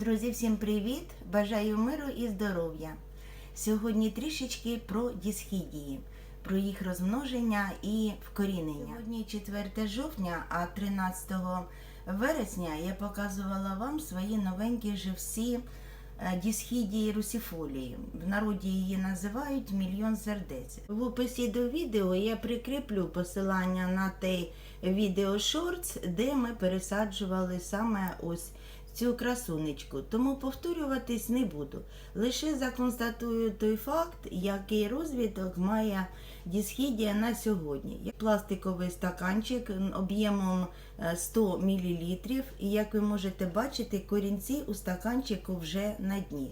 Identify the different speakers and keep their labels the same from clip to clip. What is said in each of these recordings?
Speaker 1: Друзі, всім привіт! Бажаю миру і здоров'я. Сьогодні трішечки про дісхідії, про їх розмноження і вкорінення. Сьогодні 4 жовтня, а 13 вересня я показувала вам свої новенькі живці е, дісхідії русіфолії. В народі її називають мільйон сердець. В описі до відео я прикріплю посилання на той відео шортс, де ми пересаджували саме ось цю красунечку, тому повторюватись не буду. Лише законстатую той факт, який розвиток має дісхідія на сьогодні. Пластиковий стаканчик об'ємом е, 100 мл, і як ви можете бачити, корінці у стаканчику вже на дні.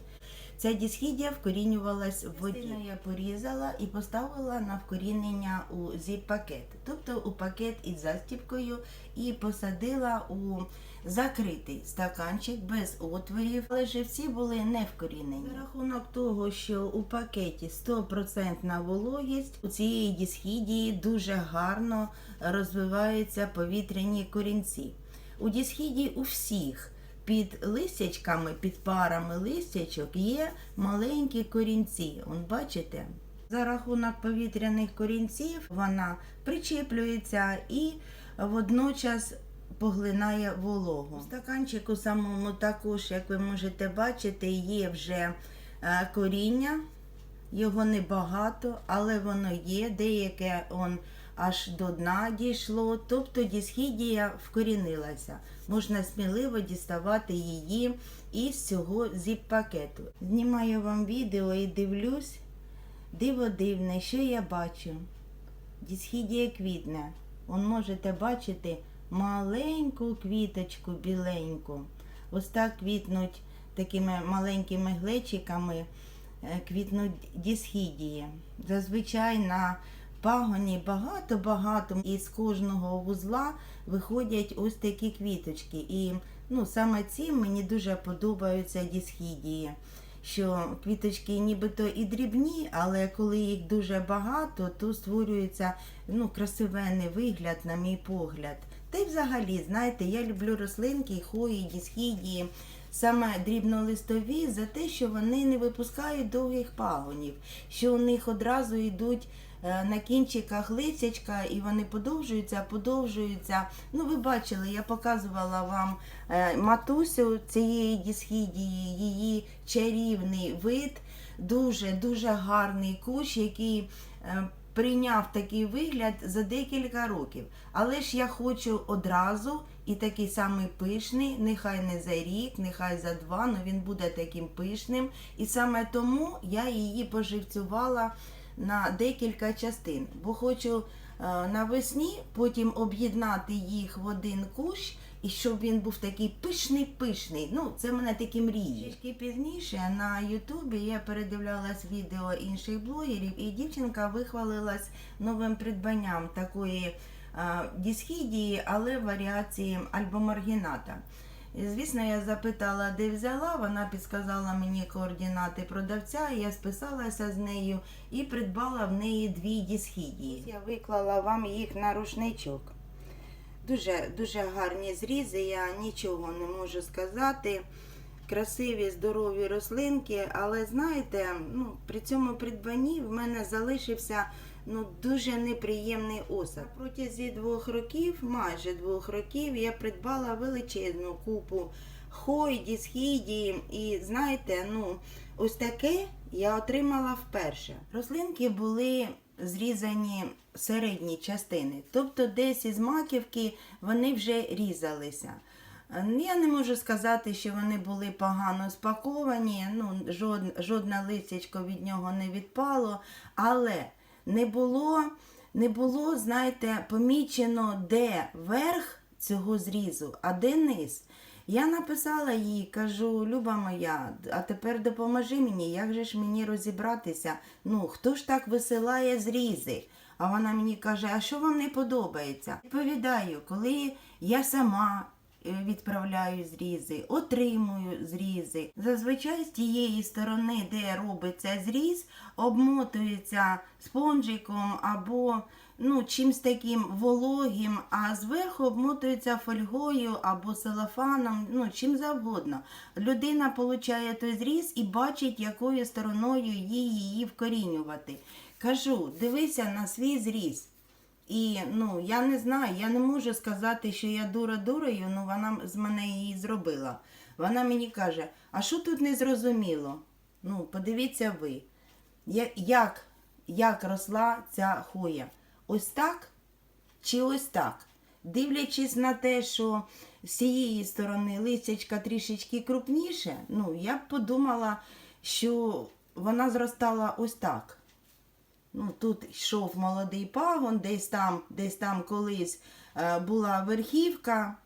Speaker 1: Ця дісхідія вкорінювалась в воді. Я порізала і поставила на вкорінення у зіп-пакет, тобто у пакет із застіпкою, і посадила у закритий стаканчик без отворів, але живці були не вкорінені. За рахунок того, що у пакеті 100% вологість, у цієї дісхідії дуже гарно розвиваються повітряні корінці. У дісхідії у всіх під листячками, під парами листячок є маленькі корінці. Он бачите? За рахунок повітряних корінців вона причеплюється і водночас поглинає вологу. Стаканчику самому також, як ви можете бачити, є вже е, коріння. Його небагато, але воно є, деяке он аж до дна дійшло, тобто дісхідія вкорінилася. Можна сміливо діставати її із цього зіп-пакету. Знімаю вам відео і дивлюсь, диво дивне, що я бачу. Дісхідія квітне. Он можете бачити маленьку квіточку біленьку. Ось так квітнуть такими маленькими глечиками е, квітнуть дісхідії. Зазвичай на пагоні багато-багато і з кожного вузла виходять ось такі квіточки. І ну, саме ці мені дуже подобаються дісхідії. Що квіточки нібито і дрібні, але коли їх дуже багато, то створюється ну, красивенний вигляд, на мій погляд. Та й взагалі, знаєте, я люблю рослинки, хої, дісхідії, саме дрібнолистові за те, що вони не випускають довгих пагонів, що у них одразу йдуть е, на кінчиках лисячка і вони подовжуються, подовжуються. Ну, ви бачили, я показувала вам е, матусю цієї дісхідії, її чарівний вид, дуже-дуже гарний кущ, який. Прийняв такий вигляд за декілька років. Але ж я хочу одразу і такий самий пишний, нехай не за рік, нехай за два, але він буде таким пишним. І саме тому я її поживцювала на декілька частин, бо хочу е, навесні потім об'єднати їх в один кущ. І щоб він був такий пишний-пишний. Ну, це в мене такі мрії. Трішки пізніше на Ютубі я передивлялась відео інших блогерів, і дівчинка вихвалилась новим придбанням такої а, дісхідії, але варіації альбомаргіната. Звісно, я запитала, де взяла. Вона підсказала мені координати продавця. Я списалася з нею і придбала в неї дві дісхідії. Я виклала вам їх на рушничок. Дуже дуже гарні зрізи, я нічого не можу сказати. Красиві, здорові рослинки, але знаєте, ну, при цьому придбанні в мене залишився ну, дуже неприємний осад. Протязі двох років, майже двох років, я придбала величезну купу хой, дісхідії. І знаєте, ну, ось таке я отримала вперше. Рослинки були зрізані середні частини, тобто десь із маківки вони вже різалися. Я не можу сказати, що вони були погано спаковані, ну, жодне, листячко від нього не відпало, але не було, не було, знаєте, помічено, де верх цього зрізу, а де низ. Я написала їй, кажу, Люба моя, а тепер допоможи мені, як же ж мені розібратися? Ну, хто ж так висилає зрізи? А вона мені каже, а що вам не подобається? Відповідаю, коли я сама відправляю зрізи, отримую зрізи. Зазвичай з тієї сторони, де робиться зріз, обмотується спонжиком або ну, чимсь таким вологим, а зверху обмотується фольгою або целофаном, ну, чим завгодно. Людина получає той зріз і бачить, якою стороною її вкорінювати. Кажу, дивися на свій зріз. І ну, я не знаю, я не можу сказати, що я дура дурою, ну вона з мене її зробила. Вона мені каже, а що тут не зрозуміло? Ну, подивіться ви, як, як росла ця хуя? Ось так чи ось так? Дивлячись на те, що з цієї сторони листячка трішечки крупніше, ну, я б подумала, що вона зростала ось так. Ну, тут йшов молодий пагон, десь там, десь там колись е, була верхівка.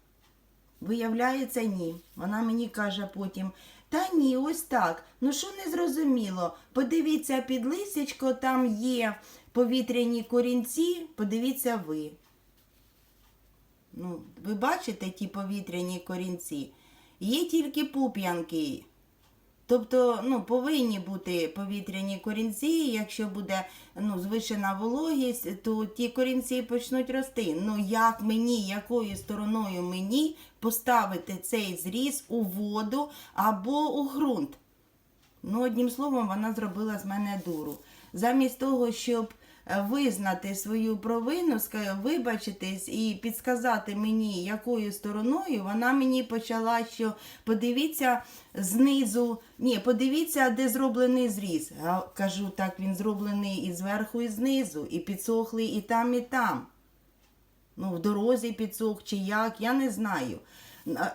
Speaker 1: Виявляється, ні. Вона мені каже потім: та ні, ось так. Ну що не зрозуміло? Подивіться під лисячко, там є повітряні корінці, подивіться ви. Ну, ви бачите ті повітряні корінці? Є тільки пуп'янки. Тобто ну, повинні бути повітряні корінці. Якщо буде ну, звишена вологість, то ті корінці почнуть рости. Ну як мені, якою стороною мені поставити цей зріз у воду або у ґрунт? Ну, одним словом, вона зробила з мене дуру. Замість того, щоб визнати свою провину, вибачитись і підсказати мені, якою стороною, вона мені почала, що подивіться знизу, ні, подивіться, де зроблений зріз. А кажу, так він зроблений і зверху, і знизу, і підсохлий і там, і там. Ну, в дорозі підсох чи як, я не знаю.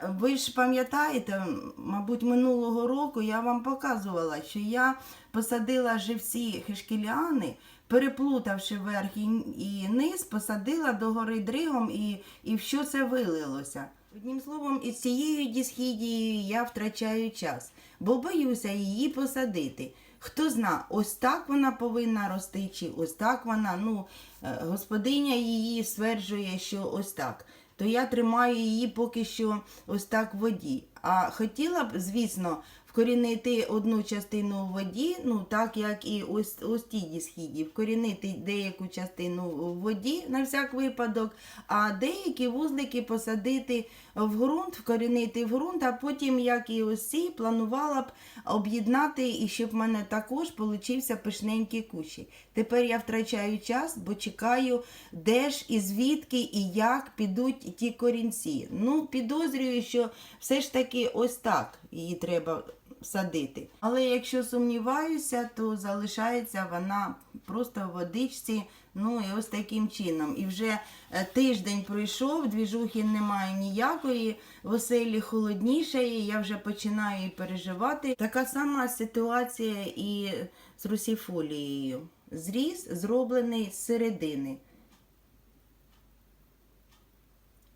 Speaker 1: Ви ж пам'ятаєте, мабуть, минулого року я вам показувала, що я посадила живці хешкіліани, переплутавши верх і, низ, посадила догори дригом і, і що це вилилося. Одним словом, із цією дісхідією я втрачаю час, бо боюся її посадити. Хто зна, ось так вона повинна рости, чи ось так вона, ну, е, господиня її стверджує, що ось так. То я тримаю її поки що ось так в воді. А хотіла б, звісно, вкорінити одну частину в воді, ну так як і ось, ось ті дісхіді, вкорінити деяку частину в воді на всяк випадок, а деякі вузлики посадити в ґрунт, вкорінити в ґрунт, а потім, як і ось ці, планувала б об'єднати, і щоб в мене також получився пишненький кущик. Тепер я втрачаю час, бо чекаю, де ж і звідки і як підуть ті корінці. Ну, підозрюю, що все ж таки ось так її треба садити. Але якщо сумніваюся, то залишається вона просто в водичці. Ну і ось таким чином. І вже е, тиждень пройшов, двіжухи немає ніякої, оселі холодніше, і я вже починаю переживати. Така сама ситуація і з русіфолією. Зріз зроблений з середини.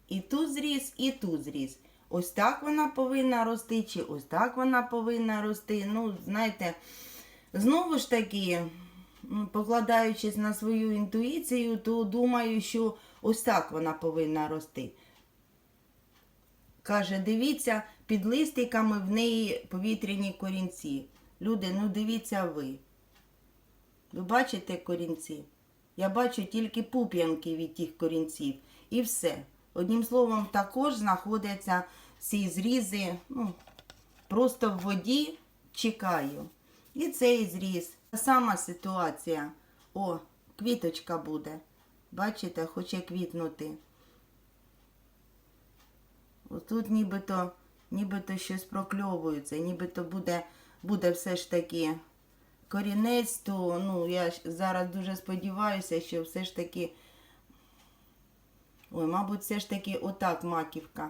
Speaker 1: І тут зріз, і тут зріз. Ось так вона повинна рости, чи ось так вона повинна рости. Ну, знаєте, знову ж таки, покладаючись на свою інтуїцію, то думаю, що ось так вона повинна рости. Каже, дивіться, під листиками в неї повітряні корінці. Люди, ну дивіться ви. Ви бачите корінці? Я бачу тільки пуп'янки від тих корінців. І все. Одним словом, також знаходяться ці зрізи, ну, просто в воді чекаю. І цей зріз. Та сама ситуація. О, квіточка буде. Бачите, хоче квітнути. Отут нібито, нібито щось прокльовується, нібито буде, буде все ж таки корінець, то ну, я зараз дуже сподіваюся, що все ж таки. Ой, мабуть, все ж таки отак маківка.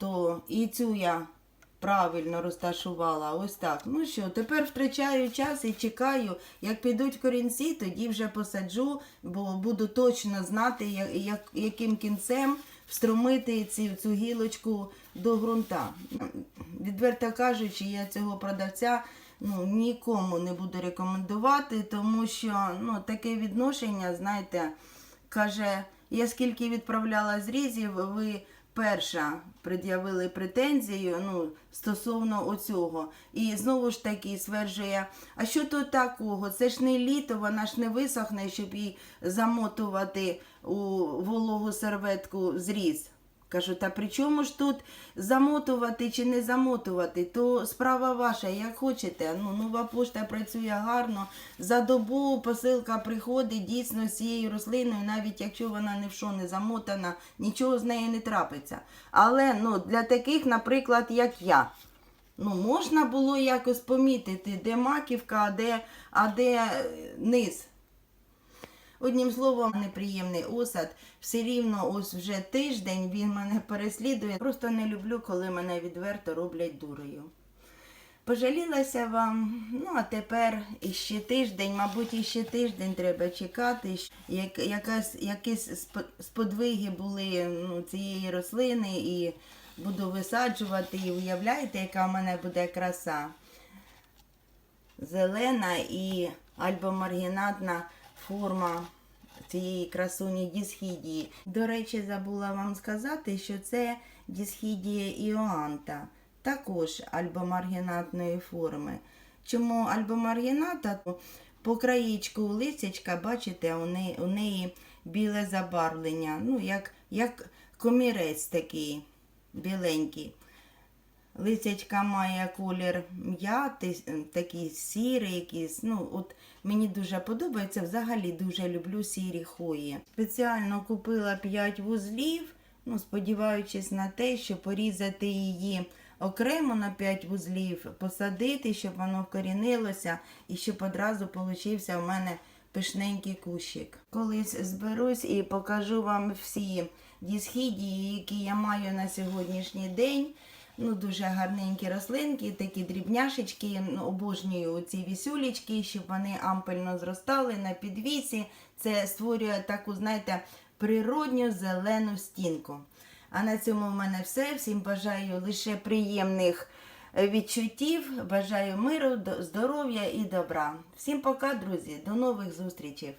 Speaker 1: То і цю я правильно розташувала. Ось так. Ну що, тепер втрачаю час і чекаю. Як підуть корінці, тоді вже посаджу, бо буду точно знати, як, як, яким кінцем встромити цю, цю гілочку до ґрунта. Відверто кажучи, я цього продавця ну, нікому не буду рекомендувати, тому що ну, таке відношення, знаєте, каже, я скільки відправляла зрізів, ви перша пред'явили претензію ну, стосовно оцього. І знову ж таки стверджує, а що тут такого? Це ж не літо, вона ж не висохне, щоб її замотувати у вологу серветку зріз. Кажу, та при чому ж тут замотувати чи не замотувати? То справа ваша, як хочете. Ну, нова пошта працює гарно. За добу посилка приходить дійсно з цією рослиною, навіть якщо вона ні в що не замотана, нічого з нею не трапиться. Але ну, для таких, наприклад, як я. Ну, можна було якось помітити, де маківка, а де, а де е, низ. Одним словом, неприємний осад. Все рівно ось вже тиждень він мене переслідує. Просто не люблю, коли мене відверто роблять дурою. Пожалілася вам, ну а тепер іще тиждень, мабуть, іще тиждень треба чекати. Як, якась, якісь сподвиги були ну, цієї рослини і буду висаджувати. І уявляєте, яка в мене буде краса зелена і альбомаргінатна форма цієї красуні дісхідії. До речі, забула вам сказати, що це дісхідія іоанта, також альбомаргінатної форми. Чому альбомаргіната? По краєчку лисячка, бачите, у неї, у неї біле забарвлення, ну, як, як комірець такий біленький. Лисячка має колір м'яти, такий сірий якийсь. Ну, от мені дуже подобається. Взагалі дуже люблю сірі хвої. Спеціально купила 5 вузлів, ну, сподіваючись на те, що порізати її окремо на 5 вузлів, посадити, щоб воно вкорінилося і щоб одразу получився у мене пишненький кущик. Колись зберусь і покажу вам всі дісхідії, які я маю на сьогоднішній день. Ну, дуже гарненькі рослинки, такі дрібняшечки. Ну, обожнюю ці вісюлечки, щоб вони ампельно зростали на підвісі. Це створює таку, знаєте, природню зелену стінку. А на цьому в мене все. Всім бажаю лише приємних е, відчуттів. Бажаю миру, здоров'я і добра. Всім пока, друзі. До нових зустрічей.